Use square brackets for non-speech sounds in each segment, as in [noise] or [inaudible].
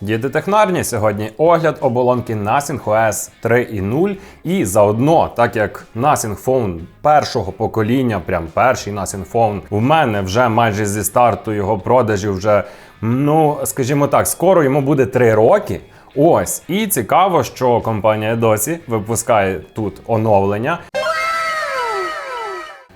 Діти технарні сьогодні огляд оболонки Nothing OS 3.0 і заодно, так як Nothing Phone першого покоління, прям перший Nothing Phone, у мене вже майже зі старту його продажів вже, ну скажімо так, скоро йому буде 3 роки. Ось, і цікаво, що компанія досі випускає тут оновлення.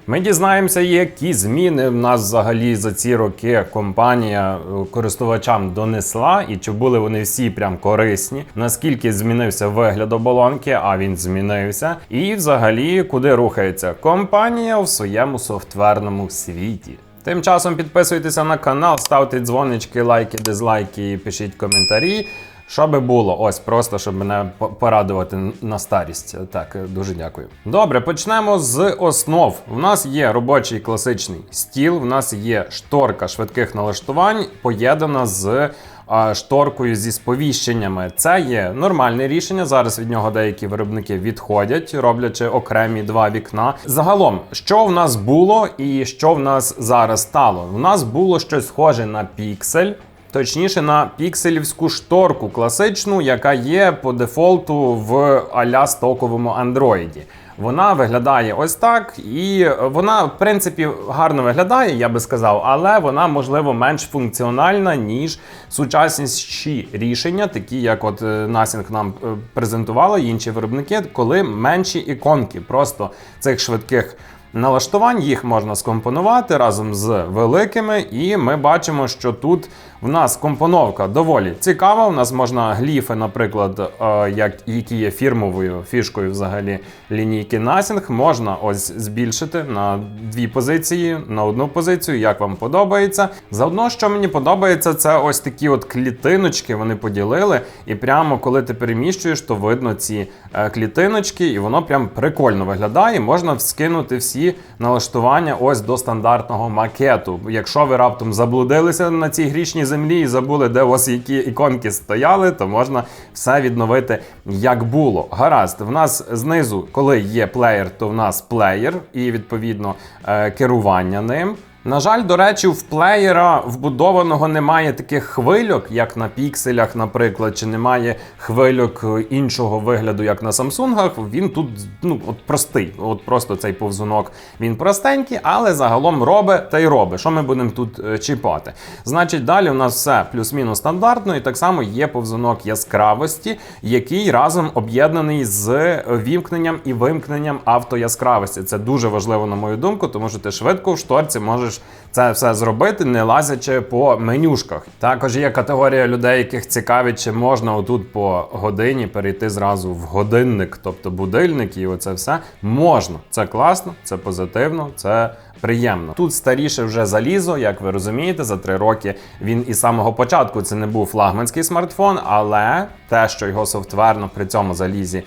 Ми дізнаємося, які зміни в нас взагалі за ці роки компанія е, користувачам донесла, і чи були вони всі прям корисні, наскільки змінився вигляд оболонки, а він змінився, і взагалі куди рухається компанія в своєму софтверному світі. Тим часом підписуйтеся на канал, ставте дзвонички, лайки, дизлайки пишіть коментарі. Що би було, ось просто щоб мене порадувати на старість. Так, дуже дякую. Добре, почнемо з основ. У нас є робочий класичний стіл, в нас є шторка швидких налаштувань, поєднана з шторкою зі сповіщеннями. Це є нормальне рішення. Зараз від нього деякі виробники відходять, роблячи окремі два вікна. Загалом, що в нас було і що в нас зараз стало? У нас було щось схоже на піксель. Точніше, на пікселівську шторку класичну, яка є по дефолту в аля стоковому андроїді. Вона виглядає ось так, і вона, в принципі, гарно виглядає, я би сказав, але вона, можливо, менш функціональна, ніж сучасніші рішення, такі як от е, Nothing нам е, презентували інші виробники, коли менші іконки просто цих швидких налаштувань їх можна скомпонувати разом з великими, і ми бачимо, що тут в нас компоновка доволі цікава. У нас можна гліфи, наприклад, е, як, які є фірмовою фішкою взагалі лінійки Nothing, можна ось збільшити на дві позиції, на одну позицію, як вам подобається. Заодно, що мені подобається, це ось такі от клітиночки вони поділили. І прямо коли ти переміщуєш, то видно ці е, клітиночки, і воно прям прикольно виглядає. Можна вскинути всі налаштування ось до стандартного макету. Якщо ви раптом заблудилися на цій грішній землі і забули, де у вас які іконки стояли, то можна все відновити як було. Гаразд, в нас знизу, коли є плеєр, то в нас плеєр і відповідно е, керування ним. На жаль, до речі, в плеєра вбудованого немає таких хвильок, як на пікселях, наприклад, чи немає хвильок іншого вигляду, як на Самсунгах. Він тут ну от простий. От просто цей повзунок він простенький, але загалом робить та й робить. Що ми будемо тут е, чіпати? Значить, далі у нас все плюс-мінус стандартно, і так само є повзунок яскравості, який разом об'єднаний з вімкненням і вимкненням автояскравості. Це дуже важливо, на мою думку, тому що ти швидко в шторці можеш це все зробити, не лазячи по менюшках. Також є категорія людей, яких цікавить, чи можна отут по годині перейти зразу в годинник, тобто будильник, і оце все можна. Це класно, це позитивно, це. Приємно. Тут старіше вже залізо, як ви розумієте, за три роки він із самого початку це не був флагманський смартфон, але те, що його софтверно при цьому залізі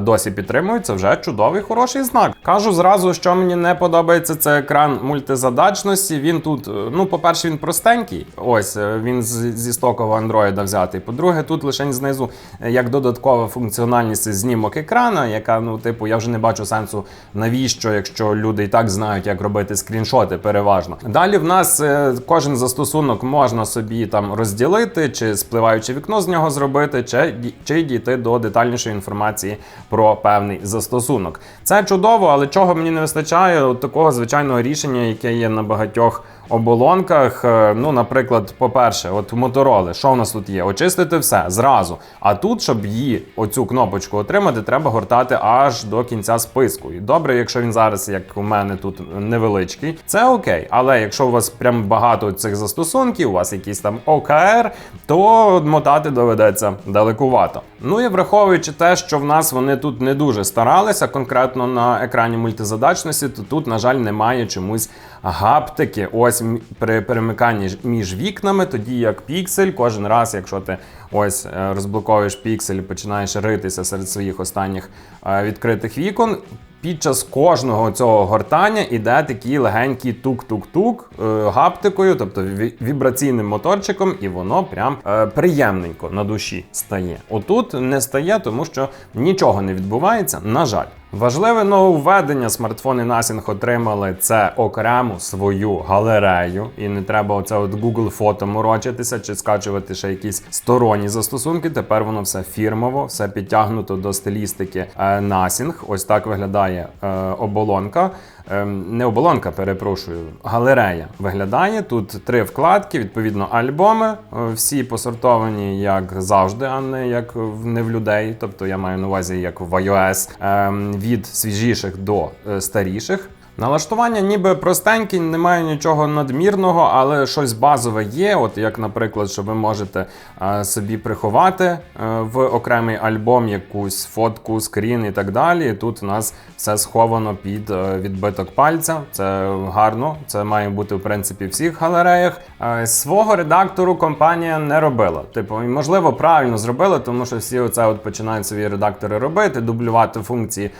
досі підтримують, вже чудовий хороший знак. Кажу зразу, що мені не подобається, це екран мультизадачності. Він тут, е, ну, по-перше, він простенький. Ось е, він зі стокового Android взятий. По-друге, тут лише знизу е, як додаткова функціональність знімок екрана, яка, ну, типу, я вже не бачу сенсу, навіщо, якщо люди і так знають, як робити скріншоти, переважно. Далі в нас е, кожен застосунок можна собі там розділити, чи спливаюче вікно з нього зробити, чи, чи дійти до детальнішої інформації про певний застосунок. Це чудово, але чого мені не вистачає от такого звичайного рішення, яке є на багатьох оболонках. Е, Ну, наприклад, по-перше, от Motorola, що в нас тут є? Очистити все зразу. А тут, щоб її оцю кнопочку отримати, треба гортати аж до кінця списку. І добре, якщо він зараз, як у мене тут невеличкий, це окей. Але якщо у вас прям багато цих застосунків, у вас якийсь там ОКР, то мотати доведеться далекувато. Ну і враховуючи те, що в нас вони тут не дуже старалися, конкретно на екрані мультизадачності, то тут, на жаль, немає чомусь гаптики. Ось м- при перемиканні між вікнами, тоді як піксель, кожен раз, якщо ти ось е, розблоковуєш піксель і починаєш ритися серед своїх останніх е, відкритих вікон. Під час кожного цього гортання іде такий легенький тук-тук-тук е, гаптикою, тобто вібраційним моторчиком, і воно прям приємненько на душі стає. Отут не стає, тому що нічого не відбувається, на жаль. Важливе нововведення смартфони Nothing отримали це окрему свою галерею, і не треба оце от Google фото морочитися чи скачувати ще якісь сторонні застосунки. Тепер воно все фірмово, все підтягнуто до стилістики е, Nothing. Ось так виглядає е, оболонка. Ем, Не оболонка, перепрошую, галерея виглядає. Тут три вкладки, відповідно, альбоми. Е, Всі посортовані як завжди, а не як не в людей. Тобто я маю на увазі як в iOS, ем, від свіжіших до е, старіших. Налаштування ніби простенькі, немає нічого надмірного, але щось базове є. От як, наприклад, що ви можете е, собі приховати е, в окремий альбом якусь фотку, скрін і так далі. Тут у нас все сховано під е, відбиток пальця. Це гарно. Це має бути в принципі в всіх галереях. Свого редактору компанія не робила. Типу, можливо, правильно зробила, тому що всі оце от починають свої редактори робити, дублювати функції,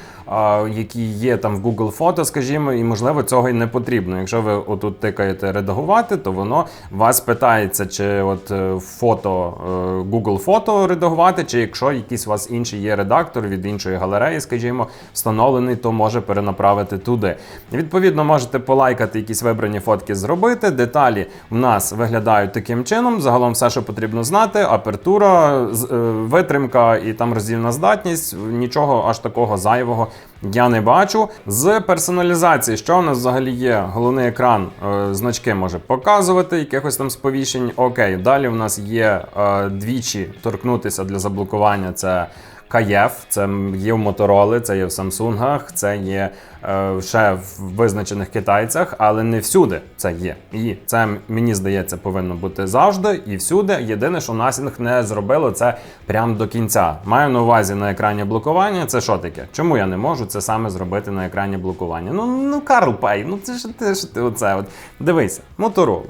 які є там в Google Фото, скажімо, і можливо цього і не потрібно. Якщо ви отут тикаєте редагувати, то воно вас питається, чи от е, фото е, Google фото редагувати, чи якщо якийсь у вас інший є редактор від іншої галереї, скажімо, встановлений, то може перенаправити туди. Відповідно, можете полайкати якісь вибрані фотки, зробити. Деталі в нас виглядають таким чином. Загалом все, що потрібно знати: апертура, е, витримка і там роздільна здатність. Нічого аж такого зайвого я не бачу. З персоналізації, що у нас взагалі є? Головний екран е, значки може показувати, якихось там сповіщень. Окей, далі в нас є е, двічі торкнутися для заблокування. Це Каєф, це є в Мотороли, це є в Самсунгах, це є е, ще в визначених китайцях, але не всюди це є. І це мені здається повинно бути завжди і всюди. Єдине, що Nothing не зробило це прямо до кінця. Маю на увазі на екрані блокування. Це що таке? Чому я не можу це саме зробити на екрані блокування? Ну ну Карл Пей, ну це ж ти ж ти оце. От дивися, Моторолу.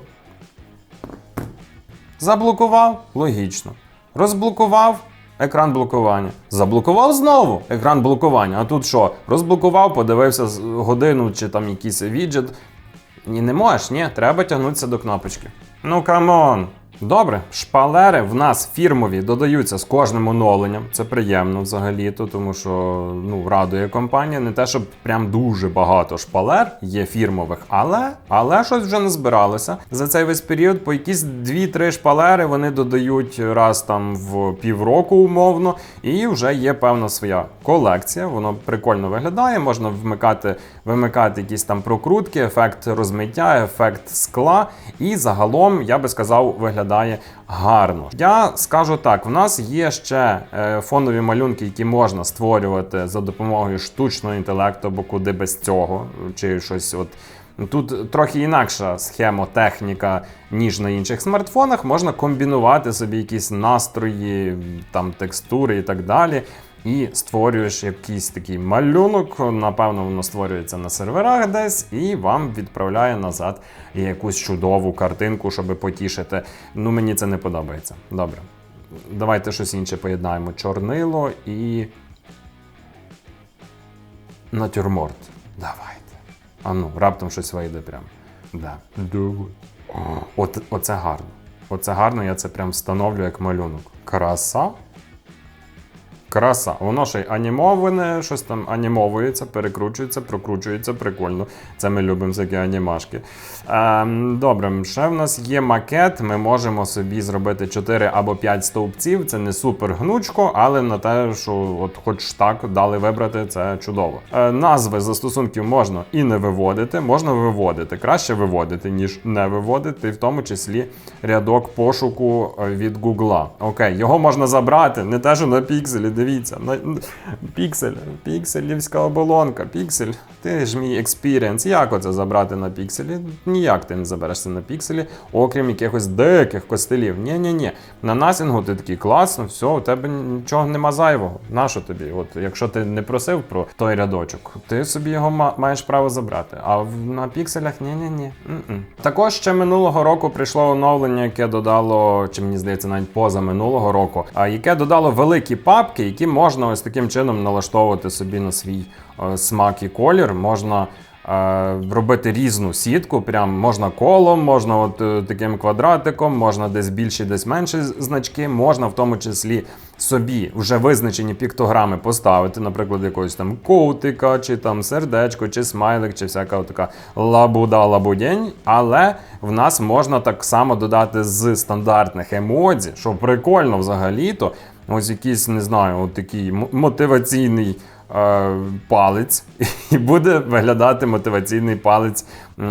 Заблокував? Логічно. Розблокував екран блокування. Заблокував знову екран блокування. А тут що? Розблокував, подивився годину чи там якийсь віджит. Ні, не можеш, ні, треба тягнутися до кнопочки. Ну камон. Добре, шпалери в нас фірмові додаються з кожним оновленням. Це приємно взагалі-то, тому що ну, радує компанія. Не те, щоб прям дуже багато шпалер є фірмових, але, але щось вже не збиралося. За цей весь період по якісь 2-3 шпалери вони додають раз там в півроку умовно, і вже є певна своя колекція. Воно прикольно виглядає. Можна вмикати, вимикати якісь там прокрутки, ефект розмиття, ефект скла. І загалом, я би сказав, виглядає гарно. Я скажу так: в нас є ще е, фонові малюнки, які можна створювати за допомогою штучного інтелекту, бо куди без цього, чи щось от. Тут трохи інакша схемотехніка, ніж на інших смартфонах. Можна комбінувати собі якісь настрої, там текстури і так далі. І створюєш якийсь такий малюнок. Напевно, воно створюється на серверах десь, і вам відправляє назад якусь чудову картинку, щоб потішити. Ну, мені це не подобається. Добре. Давайте щось інше поєднаємо. Чорнило і. Натюрморт. Давайте. А ну, раптом щось вийде прям. Да. Давай. Оце гарно. Оце гарно, я це прям встановлю як малюнок. Краса. Краса. Воно ще й анімоване, щось там анімовується, перекручується, прокручується, прикольно. Це ми любимо всякі анімашки. Ем, добре, ще в нас є макет. Ми можемо собі зробити 4 або 5 стовпців. Це не супер гнучко, але на те, що от хоч так дали вибрати, це чудово. Е, назви застосунків можна і не виводити, можна виводити. Краще виводити, ніж не виводити, в тому числі рядок пошуку е, від Гугла. Окей, його можна забрати, не те, що на пікселі. Дивіться, на піксель, пікселівська оболонка, піксель. Ти ж мій експірієнс. Як оце забрати на пікселі? Ніяк ти не заберешся на пікселі, окрім якихось деяких костелів. Ні-ні-ні. На насінгу ти такий класно, все, у тебе нічого нема зайвого. Нащо тобі? От якщо ти не просив про той рядочок, ти собі його маєш право забрати. А на пікселях ні-ні-ні. Також ще минулого року прийшло оновлення, яке додало, чи мені здається, навіть поза минулого року, яке додало великі папки, які можна ось таким чином налаштовувати собі на свій е, смак і колір. Можна робити різну сітку. Прям можна колом, можна от е, таким квадратиком, можна десь більші, десь менші значки, можна в тому числі собі вже визначені піктограми поставити, наприклад, якогось там коутика, чи там сердечко, чи смайлик, чи всяка така лабуда лабудень. Але в нас можна так само додати з стандартних емодзі, що прикольно взагалі-то. Ось якийсь, не знаю, от такий мотиваційний е, палець, [laughs] і буде виглядати мотиваційний палець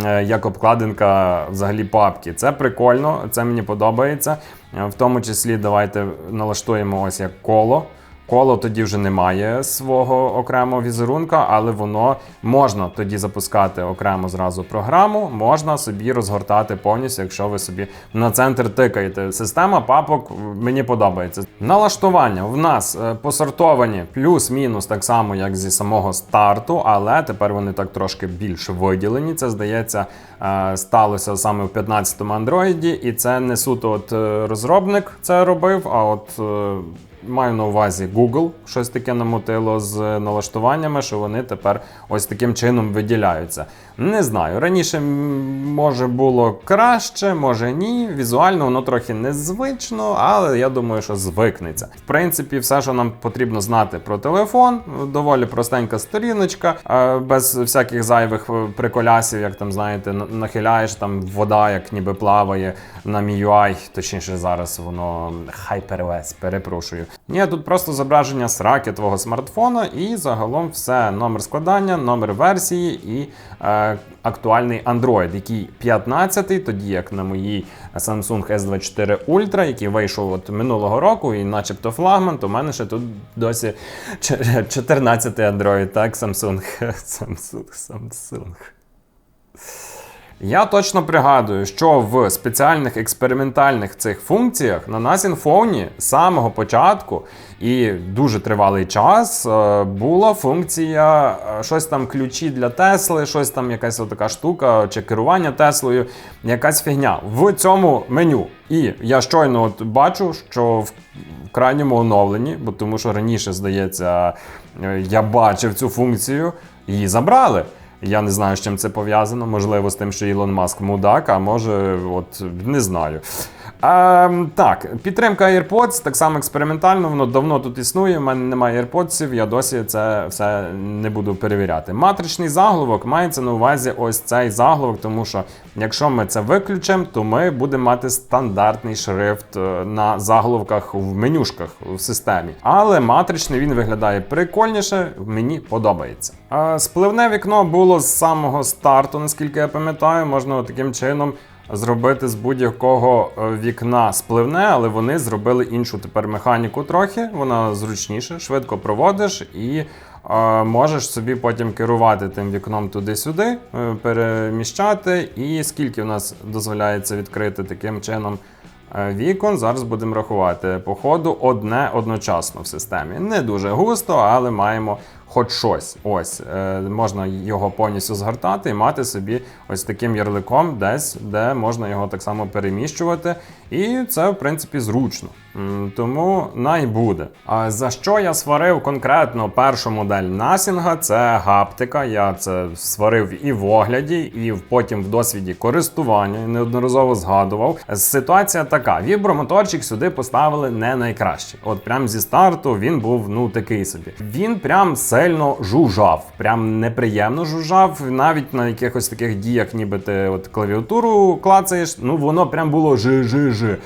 е, як обкладинка взагалі папки. Це прикольно, це мені подобається. Е, В тому числі давайте налаштуємо ось як коло. Коло тоді вже немає свого окремого візерунка, але воно можна тоді запускати окремо зразу програму, можна собі розгортати повністю, якщо ви собі на центр тикаєте. Система папок мені подобається. Налаштування в нас е, посортовані плюс-мінус так само, як зі самого старту, але тепер вони так трошки більш виділені. Це здається е, сталося саме в 15-му андроїді, і це не суто от е, розробник це робив, а от. Маю на увазі Google, щось таке намотило з налаштуваннями, що вони тепер ось таким чином виділяються. Не знаю, раніше може було краще, може ні. Візуально воно трохи незвично, але я думаю, що звикнеться. В принципі, все, що нам потрібно знати про телефон, доволі простенька сторіночка, е, без всяких зайвих е, приколясів, як там знаєте, нахиляєш там вода, як ніби плаває на MIUI, точніше зараз воно HyperOS, перепрошую.Ні, тут просто зображення сраки твого смартфона і загалом все. Номер складання, номер версії і е, актуальний Android, який 15-й, тоді як на моїй Samsung S24 Ultra, який вийшов от минулого року, і начебто флагман, то в мене ще тут досі 14-й Android, так, Samsung. [laughs] Samsung, Samsung. Я точно пригадую, що в спеціальних експериментальних цих функціях на Nothing Phone з самого початку і дуже тривалий час е, була функція е, щось там ключі для Тесли, щось там якась така штука чи керування Теслою, якась фігня в цьому меню. І я щойно от бачу, що в в крайньому оновленні, бо тому що раніше, здається, е, я бачив цю функцію, її забрали. Я не знаю, з чим це пов'язано. Можливо, з тим, що Ілон Маск мудак, а може, от не знаю. Ем, так, підтримка AirPods, так само експериментально, воно давно тут існує. У мене немає AirPods, я досі це все не буду перевіряти. Матричний заголовок мається на увазі ось цей заголовок, тому що якщо ми це виключимо, то ми будемо мати стандартний шрифт е, на заголовках в менюшках в системі. Але матричний він виглядає прикольніше, мені подобається. А спливне вікно було з самого старту, наскільки я пам'ятаю, можна таким чином зробити з будь-якого е, вікна спливне, але вони зробили іншу тепер механіку трохи. Вона зручніше, швидко проводиш і е, можеш собі потім керувати тим вікном туди-сюди, е, переміщати. І скільки в нас дозволяється відкрити таким чином. Вікон зараз будемо рахувати. По ходу одне одночасно в системі. Не дуже густо, але маємо хоч щось. Ось е, можна його повністю згортати і мати собі ось таким ярликом, десь, де можна його так само переміщувати. І це, в принципі, зручно. Тому най буде. А за що я сварив конкретно першу модель Насінга? Це гаптика. Я це сварив і в огляді, і потім в досвіді користування. Неодноразово згадував. Ситуація така: вібромоторчик сюди поставили не найкраще. От прям зі старту він був ну такий собі. Він прям сильно жужжав, прям неприємно жужжав. Навіть на якихось таких діях, ніби ти от клавіатуру клацаєш, ну воно прям було жи-жи-жи.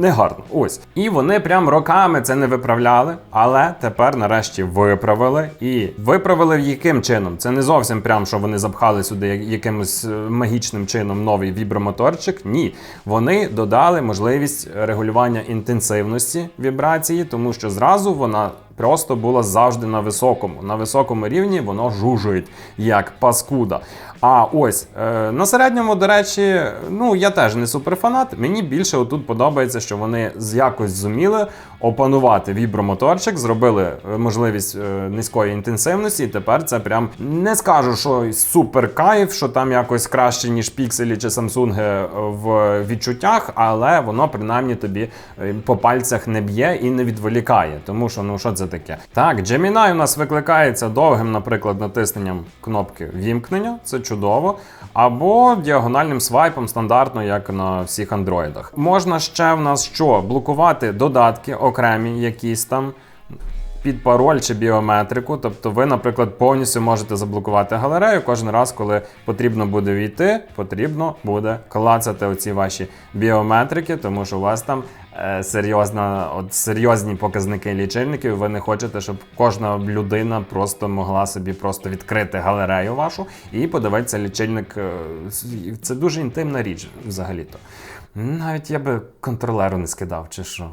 Негарно. Ось. І вони прям роками це не виправляли, але тепер нарешті виправили. І виправили яким чином? Це не зовсім прям, що вони запхали сюди якимось е, магічним чином новий вібромоторчик. Ні. Вони додали можливість регулювання інтенсивності вібрації, тому що зразу вона. Просто була завжди на високому. На високому рівні воно жужують як паскуда. А ось е, на середньому, до речі, ну я теж не суперфанат. Мені більше отут подобається, що вони якось зуміли опанувати вібромоторчик, зробили е, можливість е, низької інтенсивності, і тепер це прям не скажу, що супер кайф, що там якось краще, ніж пікселі чи самсунги в відчуттях, але воно принаймні тобі е, по пальцях не б'є і не відволікає. Тому що ну що це це таке? Так, Gemini у нас викликається довгим, наприклад, натисненням кнопки вімкнення, це чудово. Або діагональним свайпом стандартно, як на всіх андроїдах. Можна ще в нас що? Блокувати додатки окремі, якісь там під пароль чи біометрику. Тобто ви, наприклад, повністю можете заблокувати галерею кожен раз, коли потрібно буде війти, потрібно буде клацати оці ваші біометрики, тому що у вас там е, серйозна, от серйозні показники лічильників. Ви не хочете, щоб кожна людина просто могла собі просто відкрити галерею вашу і подивитися лічильник. е, Це дуже інтимна річ взагалі-то. Навіть я би контролеру не скидав, чи що.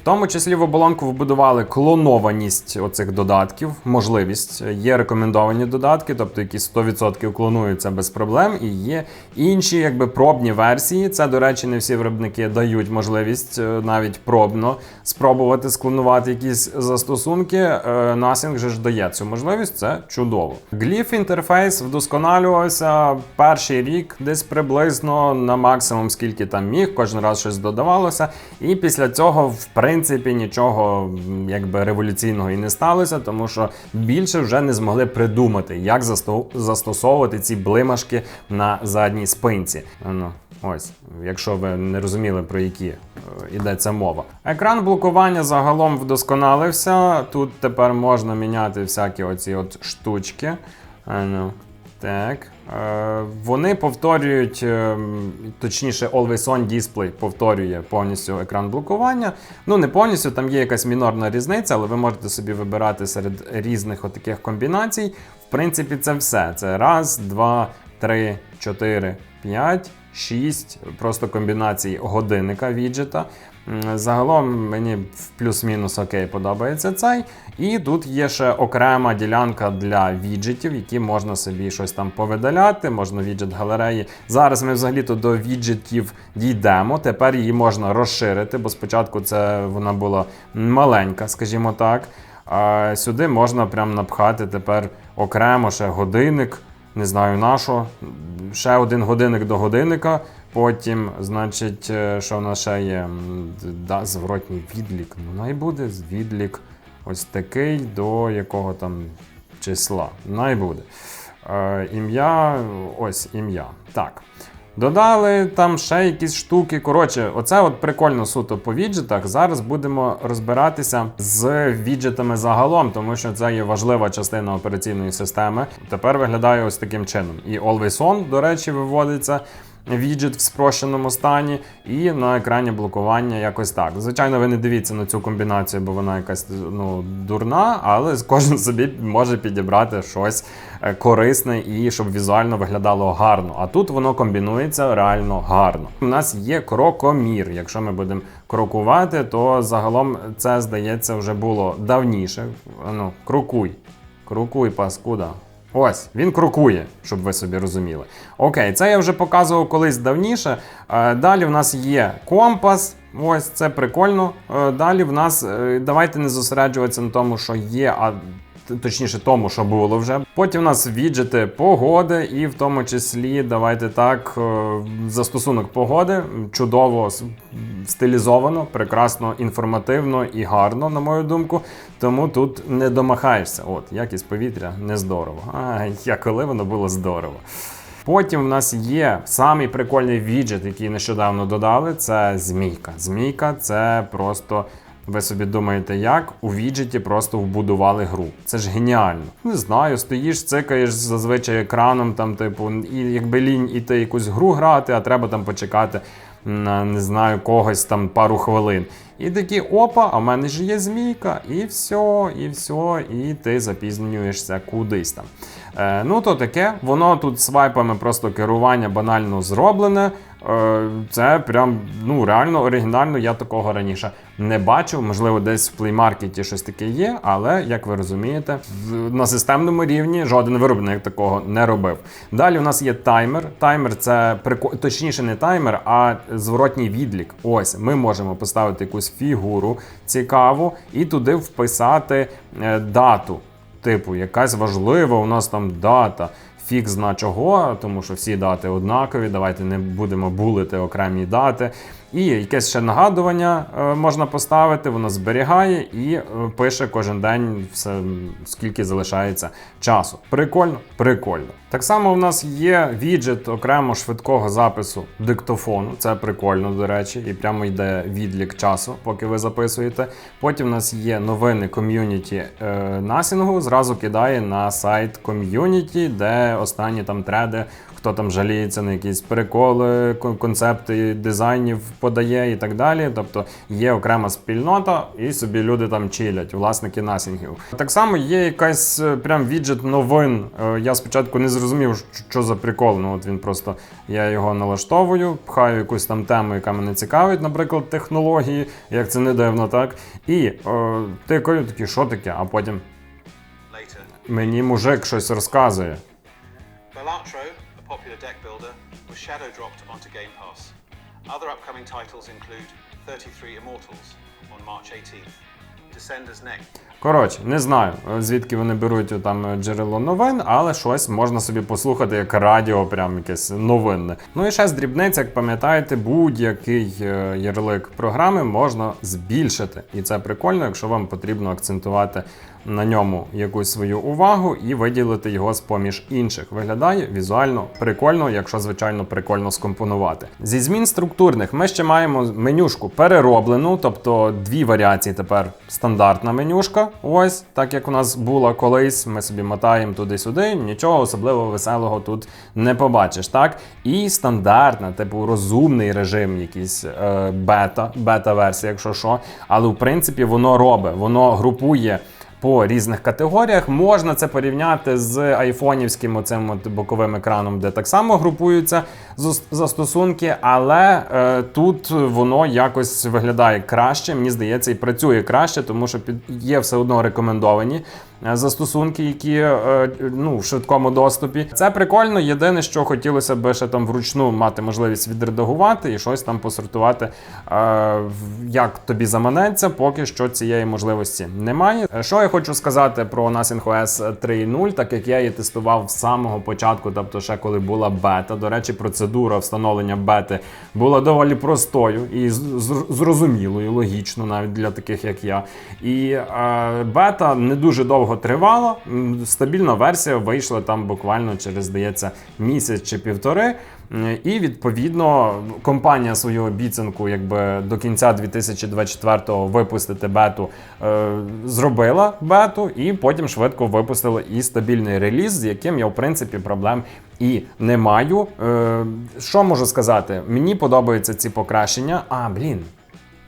В тому числі в оболонку вбудували клонованість оцих додатків, можливість. Є рекомендовані додатки, тобто які 100% клонуються без проблем, і є інші якби пробні версії. Це, до речі, не всі виробники дають можливість е, навіть пробно спробувати склонувати якісь застосунки. Е, Nothing же ж дає цю можливість, це чудово. Гліф інтерфейс вдосконалювався перший рік, десь приблизно на максимум, скільки там міг, кожен раз щось додавалося. І після цього, в принципі, нічого якби революційного і не сталося, тому що більше вже не змогли придумати, як засто- застосовувати ці блимашки на задній спинці. Ну, ось, якщо ви не розуміли, про які е, йдеться мова. Екран блокування загалом вдосконалився. Тут тепер можна міняти всякі оці от штучки. Ну, так. Е, вони повторюють, е, точніше, Always On Display повторює повністю екран блокування. Ну, не повністю, там є якась мінорна різниця, але ви можете собі вибирати серед різних отаких комбінацій. В принципі, це все. Це раз, два, три, чотири, п'ять, шість. Просто комбінацій годинника віджета. Загалом мені в плюс-мінус окей подобається цей. І тут є ще окрема ділянка для віджитів, які можна собі щось там повидаляти, можна віджит галереї. Зараз ми взагалі-то до віджитів дійдемо. Тепер її можна розширити, бо спочатку це вона була маленька, скажімо так. А сюди можна прям напхати тепер окремо ще годинник. Не знаю на що. Ще один годинник до годинника. Потім, значить, е, що в нас ще є? Да, зворотній відлік. Ну, най буде відлік ось такий до якого там числа. Най буде. Е, ім'я, ось ім'я. Так. Додали там ще якісь штуки. Коротше, оце от прикольно суто по віджитах. Зараз будемо розбиратися з віджитами загалом, тому що це є важлива частина операційної системи. Тепер виглядає ось таким чином. І Always On, до речі, виводиться. Віджит в спрощеному стані, і на екрані блокування якось так. Звичайно, ви не дивіться на цю комбінацію, бо вона якась ну, дурна, але кожен собі може підібрати щось е, корисне і щоб візуально виглядало гарно. А тут воно комбінується реально гарно. У нас є крокомір. Якщо ми будемо крокувати, то загалом це здається вже було давніше. Ну, крокуй. Крокуй, паскуда. Ось, він крокує, щоб ви собі розуміли. Окей, це я вже показував колись давніше. Е, Далі в нас є компас. Ось це прикольно. Е, Далі в нас е, давайте не зосереджуватися на тому, що є, а точніше тому, що було вже. Потім у нас віджити погоди, і в тому числі давайте так, е, застосунок погоди чудово стилізовано, прекрасно інформативно і гарно, на мою думку. Тому тут не домахаєшся. От, якість повітря не здорово. А, я коли воно було здорово. Потім в нас є самий прикольний віджит, який нещодавно додали. Це змійка. Змійка це просто. Ви собі думаєте, як у віджиті просто вбудували гру. Це ж геніально. Не знаю, стоїш, цикаєш зазвичай екраном, там, типу, і якби лінь іти якусь гру грати, а треба там почекати на не знаю когось там пару хвилин. І такі опа, а в мене ж є змійка, і все, і все, і ти запізнюєшся кудись там. Е, ну то таке, воно тут свайпами просто керування банально зроблене. Е, це прям ну реально оригінально. Я такого раніше не бачив. Можливо, десь в плеймаркеті щось таке є, але як ви розумієте, на системному рівні жоден виробник такого не робив. Далі у нас є таймер. Таймер це прико... точніше не таймер, а зворотній відлік. Ось ми можемо поставити якусь фігуру цікаву і туди вписати е, дату. Типу, якась важлива у нас там дата. Фік зна чого, тому що всі дати однакові. Давайте не будемо булити окремі дати. І якесь ще нагадування е, можна поставити, воно зберігає і е, пише кожен день все, скільки залишається часу. Прикольно, прикольно. Так само в нас є віджит окремо швидкого запису диктофону. Це прикольно, до речі, і прямо йде відлік часу, поки ви записуєте. Потім в нас є новини ком'юніті е, насінгу. Зразу кидає на сайт ком'юніті, де останні там треди хто там жаліється на якісь приколи, концепти дизайнів подає і так далі. Тобто є окрема спільнота, і собі люди там чилять, власники насінгів. Так само є якась е, прям віджит новин. Е, Я спочатку не зрозумів, що- за прикол. Ну от він просто я його налаштовую, пхаю якусь там тему, яка мене цікавить, наприклад, технології, як це не дивно, так. І е, тикаю такі, що таке, а потім мені мужик щось розказує. Shadow dropped onto Game Pass. Other upcoming titles include 33 Immortals on March 18th, Descenders Next, Коротше, не знаю, е, звідки вони беруть там е, джерело новин, але щось можна собі послухати як радіо, прям якесь новинне. Ну і ще з дрібниць, як пам'ятаєте, будь-який е, ярлик програми можна збільшити. І це прикольно, якщо вам потрібно акцентувати на ньому якусь свою увагу і виділити його з поміж інших. Виглядає візуально прикольно, якщо звичайно прикольно скомпонувати. Зі змін структурних ми ще маємо менюшку перероблену, тобто дві варіації тепер стандартна менюшка. Ось так як у нас була колись. Ми собі мотаємо туди-сюди. Нічого особливо веселого тут не побачиш. Так і стандартна, типу розумний режим, якийсь е, бета, бета-версія, якщо що. Але в принципі воно робить, воно групує по різних категоріях. Можна це порівняти з айфонівським оцим от боковим екраном, де так само групуються застосунки, але е, тут воно якось виглядає краще. Мені здається, і працює краще, тому що є все одно рекомендовані. Е, Застосунки, які е, ну, в швидкому доступі. Це прикольно. Єдине, що хотілося б ще там вручну мати можливість відредагувати і щось там посортувати, е, як тобі заманеться, поки що цієї можливості немає. Що я хочу сказати про Nothing OS 3.0, так як я її тестував з самого початку, тобто ще коли була бета. До речі, процедура встановлення бети була доволі простою і зрозумілою, логічно, навіть для таких як я. І е, бета не дуже довго тривала. М, Стабільна версія вийшла там буквально через, здається, місяць чи півтори. І відповідно компанія свою обіцянку, якби до кінця 2024-го випустити бету, е, зробила бету, і потім швидко випустили і стабільний реліз, з яким я в принципі проблем і не маю. Е, що можу сказати? Мені подобаються ці покращення. А, блін,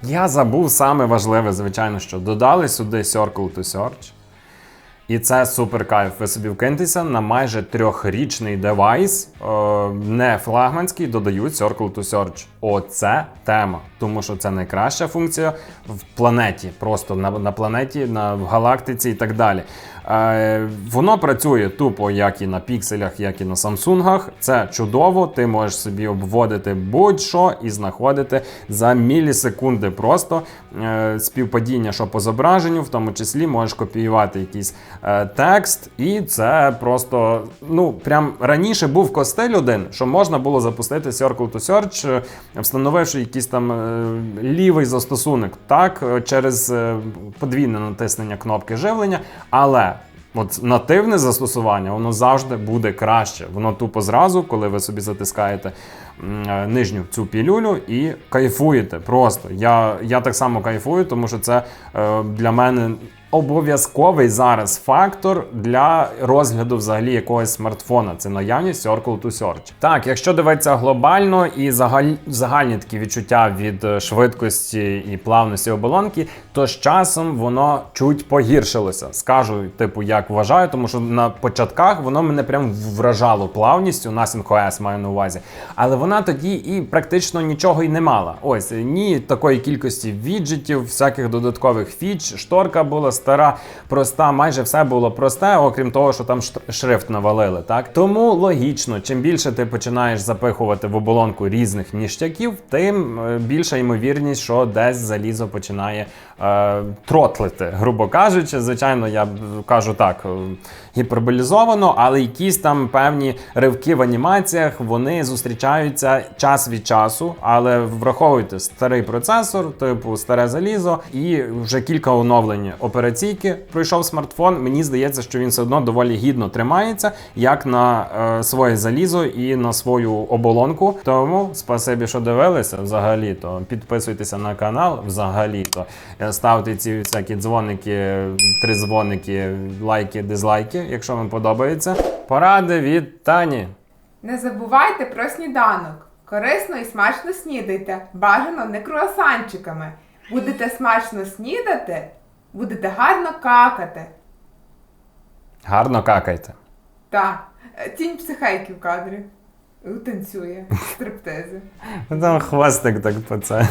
я забув саме важливе, звичайно, що додали сюди Circle to Search. І це супер кайф. Ви собі вкиньтеся на майже трьохрічний девайс, е, не флагманський, додають Circle to Search. Оце тема. Тому що це найкраща функція в планеті, просто на, на планеті, на в галактиці і так далі. Е, воно працює тупо як і на пікселях, як і на самсунгах. Це чудово. Ти можеш собі обводити будь-що і знаходити за мілісекунди просто е, співпадіння, що по зображенню, в тому числі можеш копіювати якийсь е, текст, і це просто ну прям раніше був костель один, що можна було запустити Circle to Search, е, встановивши якийсь там е, лівий застосунок, так е, через е, подвійне натиснення кнопки живлення, але От нативне застосування, воно завжди буде краще. Воно тупо зразу, коли ви собі затискаєте е, нижню цю пілюлю і кайфуєте. Просто я, я так само кайфую, тому що це е, для мене обов'язковий зараз фактор для розгляду взагалі якогось смартфона. Це наявність Circle to Search. Так, якщо дивитися глобально і загаль, загальні такі відчуття від е, швидкості і плавності оболонки, то з часом воно чуть погіршилося. Скажу, типу, як вважаю, тому що на початках воно мене прям вражало плавністю, Nothing OS маю на увазі. Але вона тоді і практично нічого й не мала. Ось ні такої кількості віджитів, всяких додаткових фіч, шторка була стара, проста, майже все було просте, окрім того, що там шрифт навалили. Так тому логічно, чим більше ти починаєш запихувати в оболонку різних ніштяків, тим е, більша ймовірність, що десь залізо починає тротлити, грубо кажучи. Звичайно, я кажу так е, гіперболізовано, але якісь там певні ривки в анімаціях вони зустрічаються час від часу. Але враховуйте старий процесор, типу старе залізо, і вже кілька оновлень операційки пройшов смартфон. Мені здається, що він все одно доволі гідно тримається, як на е, своє залізо і на свою оболонку. Тому спасибі, що дивилися. Взагалі то підписуйтеся на канал. Взагалі то ставте ці всякі дзвоники, три дзвоники, лайки, дизлайки, якщо вам подобається. Поради від Тані. Не забувайте про сніданок. Корисно і смачно снідайте. Бажано не круасанчиками. Будете смачно снідати, будете гарно какати. Гарно какайте. Так, е, тінь психейки в кадрі. Танцює [laughs] стриптизи. Там хвостик так по це.